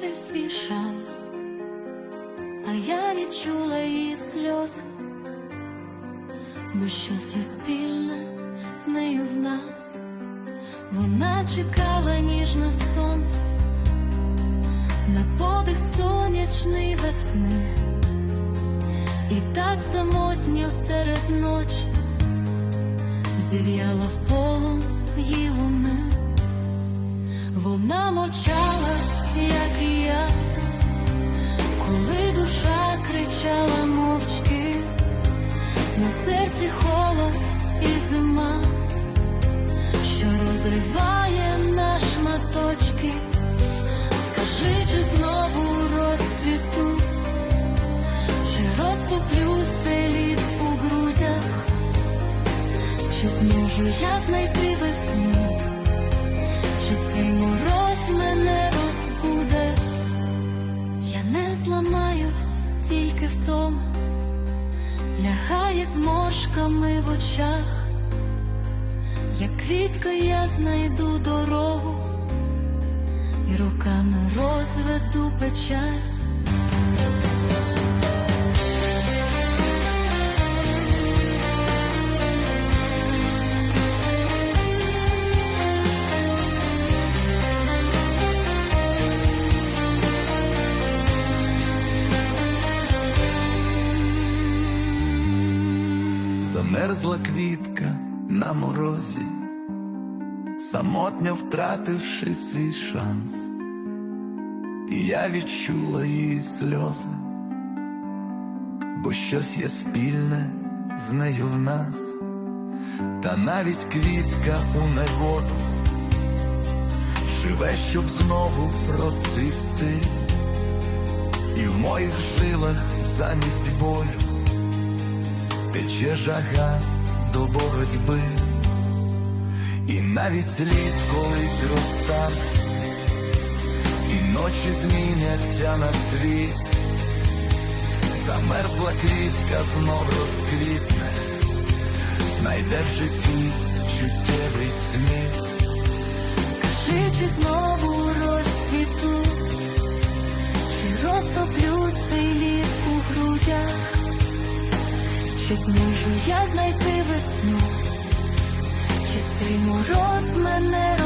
перший свій шанс, а я відчула її сльози, бо щось є спільне з нею в нас, вона чекала ніжне сонце, на подих сонячний весни, і так самотньо серед ночі. Зів'яла в полі. Вона мовчала, як і я, коли душа кричала мовчки, на серці холод і зима, що розриває на шматочки. Скажи, чи знову розцвіту, чи розтоплю цей лід у грудях, чи зможу я знайти лягає з мошками в очах, як квітка я знайду дорогу і руками розведу печаль. Замерзла квітка на морозі, самотньо втративши свій шанс, і я відчула її сльози, бо щось є спільне з нею в нас, та навіть квітка у негоду живе, щоб знову розцвісти, і в моїх жилах замість болю тече жага до боротьби, і навіть слід колись розтане, і ночі зміняться на світ, замерзла квітка знов розквітне, знайде в житті чуттєвий сміх. Скажи, чи знову чи зможу я знайти весну, чи цей мороз мене